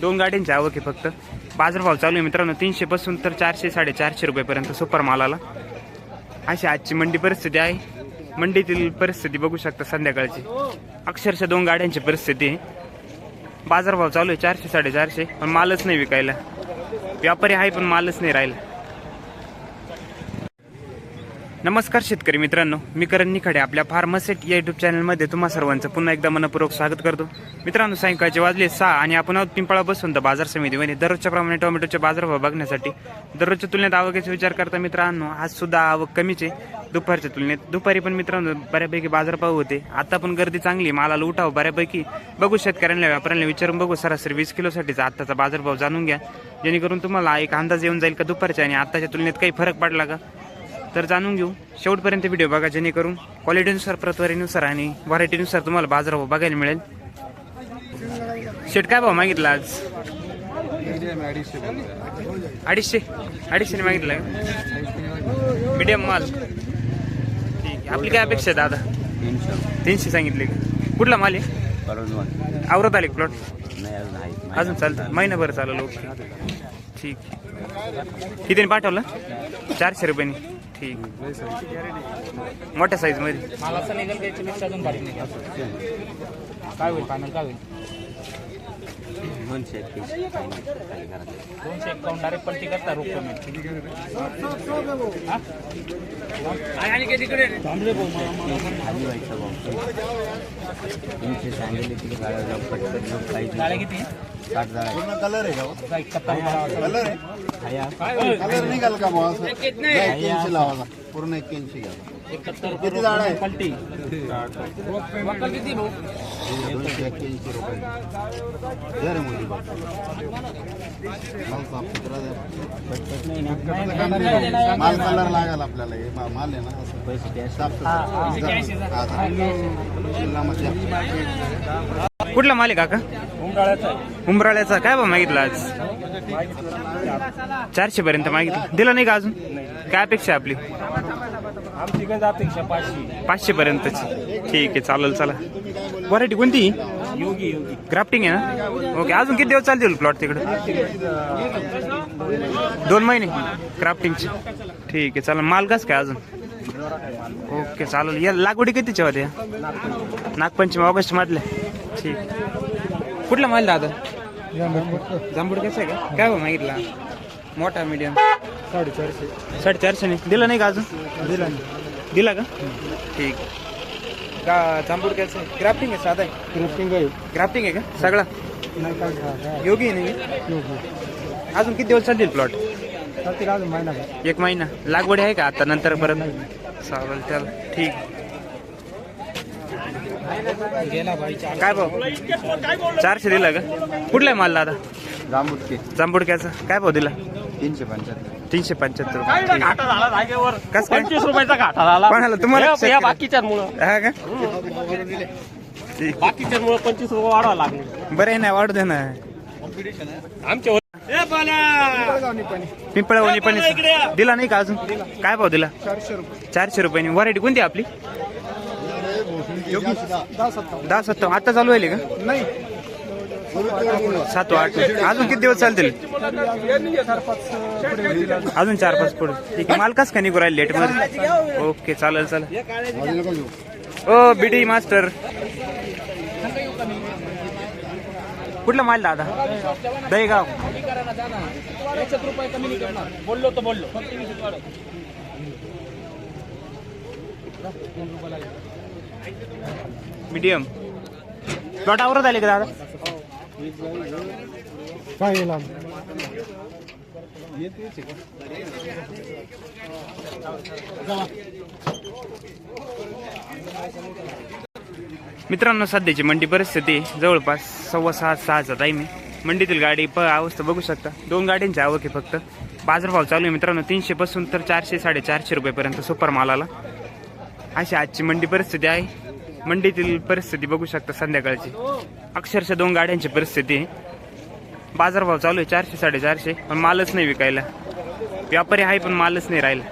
दोन गाड्यांची आवक आहे फक्त. बाजारभाव चालू आहे मित्रांनो तीनशे पासून तर चारशे साडेचारशे रुपयेपर्यंत सुपर मालाला. अशी आजची मंडी परिस्थिती आहे. मंडीतील परिस्थिती बघू शकता संध्याकाळची. अक्षरशः दोन गाड्यांची परिस्थिती आहे. बाजारभाव चालू आहे चारशे साडेचारशे पण मालच नाही विकायला. व्यापारी आहे पण मालच नाही राहिला. नमस्कार शेतकरी मित्रांनो मी करण निखाडे आपल्या फार्मसेट या युट्यूब चॅनलमध्ये तुम्हा सर्वांचं पुन्हा एकदा मनपूर्वक स्वागत करतो. मित्रांनो सायंकाळचे वाजले सहा आणि आपण आहोत पिंपळा बसून तर बाजार समितीमध्ये दररोजच्या प्रमाणे टोमॅटोचे बाजारभाव बघण्यासाठी दररोजच्या तुलनेत आवकेचा विचार करता मित्रांनो आज सुद्धा आवक कमीच. आहे दुपारच्या तुलनेत दुपारी पण मित्रांनो बऱ्यापैकी बाजारभाव होते. आता पण गर्दी चांगली मालाला उठाव बऱ्यापैकी. बघू शेतकऱ्यांना व्यापाऱ्यांना विचारून बघू सरासरी वीस किलोसाठीचा आत्ताचा बाजारभाव जाणून घ्या. जेणेकरून तुम्हाला एक अंदाज येऊन जाईल का दुपारच्या आणि आत्ताच्या तुलनेत काही फरक पडला का? तर जाणून घेऊ. शेवटपर्यंत व्हिडिओ बघा जेणेकरून क्वालिटीनुसार प्रतवारीनुसार आणि व्हरायटीनुसार तुम्हाला बाजारभाव बघायला मिळेल. शेट काय भाव मागितला आज? अडीचशे. अडीचशेने मागितला का? मीडियम माल. ठीक आपली काय अपेक्षा आहे दादा? तीनशे सांगितले कुठला माल आहे? आवरत आले प्लॉट अजून चालतं. महिनाभर चालेल ओके ठीक कितीने पाठवलं? चारशे रुपयाने. ठीक मोठ्या साईजमध्ये मला असं निघेल त्याची पेक्षा अजून बारीक निघेल? काय होईल फायनल काय होईल? दोनशे. दोनशे एकावन्न डायरेक्ट पलटी करता रोख व्हायचं भाऊ. तीनशे सांगितले तिथे गाड्या जाऊ पटकन लोक काही किती? साठ झाला कलर आहे का हो? एकाहत्तर कलर आहे? हाया कलर निघाल का भाऊ असं? एक्क्याऐंशी लावा पूर्ण एक्क्याऐंशी घ्या. एकाहत्तर किती झाड आहे? पलटी वक्कल किती भाऊ? दोनशे एक्क्याऐंशी रुपये दे रे मोदी बाप माल साफ सुथरा द्या. माल कलर लागेल आपल्याला हे मा- माल आहे ना असं. पैसे द्या साफ सुथरा हा, हा. कुठला माल आहे काका? उंबराळ्याचा. काय भाव मागितला आज? चारशे पर्यंत मागितलं. दिला नाही का अजून? काय अपेक्षा आहे आपली? आमची गंज अपेक्षा पाचशे पाचशे. पर्यंतची ठीक आहे चालेल चला. व्हरायटी कोणती? योगी योगी. ग्राफ्टिंग आहे ना? ओके अजून किती दिवस चालतील प्लॉट तिकडे? दोन महिने. क्राफ्टिंगची ठीक आहे चालेल माल कस काय अजून? ओके चालेल. या लागवडी कितीच्या होत्या? नागपंचमी ऑगस्ट मधल्या ठीक. कुठला माल दादा? जांभूड कसं आहे का? काय भाव मागितला? मोठा मीडियम साडेचारशे. साडेचारशेने. दिला नाही का अजून? दिला दिला का? ठीक. का जांभूड कसं आहे ग्राफ्टिंग आहे साधा आहे? ग्रुपिंग आहे. ग्राफ्टिंग आहे का? सगळा? नाही काय योगी आहे नाही अजून किती दिवस चालतील प्लॉट चालतील अजून महिना एक महिना. लागवड आहे का आता नंतर परत? चालेल त्याला ठीक. गेला भाई काय भाऊ चारशे दिला का? कुठला आहे माल दादा? जांबुटके जांभुडक्याचा काय भाव दिला? तीनशे पंच्याहत्तर. तीनशे पंच्याहत्तर रुपये. घाटा झाला जागेवर? कस काय? पंचवीस रुपयाचा घाटा झाला. कोणाला? तुम्हाला? या- या बाकीच्यांमुळं हा का? ठीक. बाकीच्यांमुळं पंचवीस रुपये वाढवा लागले. बरं आहे ना वाढू दे ना. पिंपळावणी पण दिला नाही का अजून? काय भाव दिला? चारशे रुपये. चारशे रुपयाने. व्हरायटी कोणती आहे आपली? दहा सत्ता दहा सत्तर आता चालू आहे का? नाही. सात आठ. अजून किती दिवस चालतील? अजून. चार पाच पुढे. ठीक आहे. माल का निघू राहील लेटमध्ये? ओके चालेल चालेल. ओ बीडी मास्टर. कुठला माल दादा? दहीगाव. बोललो तो बोललो मीडियम प्लॉटावरच आले का दादा? काय येईल मित्रांनो सध्याची मंडी परिस्थिती जवळपास सव्वा सहा सहाचा टाईम आहे मंडीतील गाडी प अवस्था बघू शकता. दोन गाड्यांची आवक आहे फक्त. बाजारभाव चालू आहे मित्रांनो तीनशे पासून तर चारशे साडेचारशे रुपयेपर्यंत सुपर मालाला. अशी आजची मंडी परिस्थिती आहे. मंडीतील परिस्थिती बघू शकता संध्याकाळची. अक्षरशः दोन गाड्यांची परिस्थिती. आहे बाजारभाव चालू आहे चारशे साडेचारशे. पण मालच नाही विकायला. व्यापारी आहे पण मालच नाही राहिला.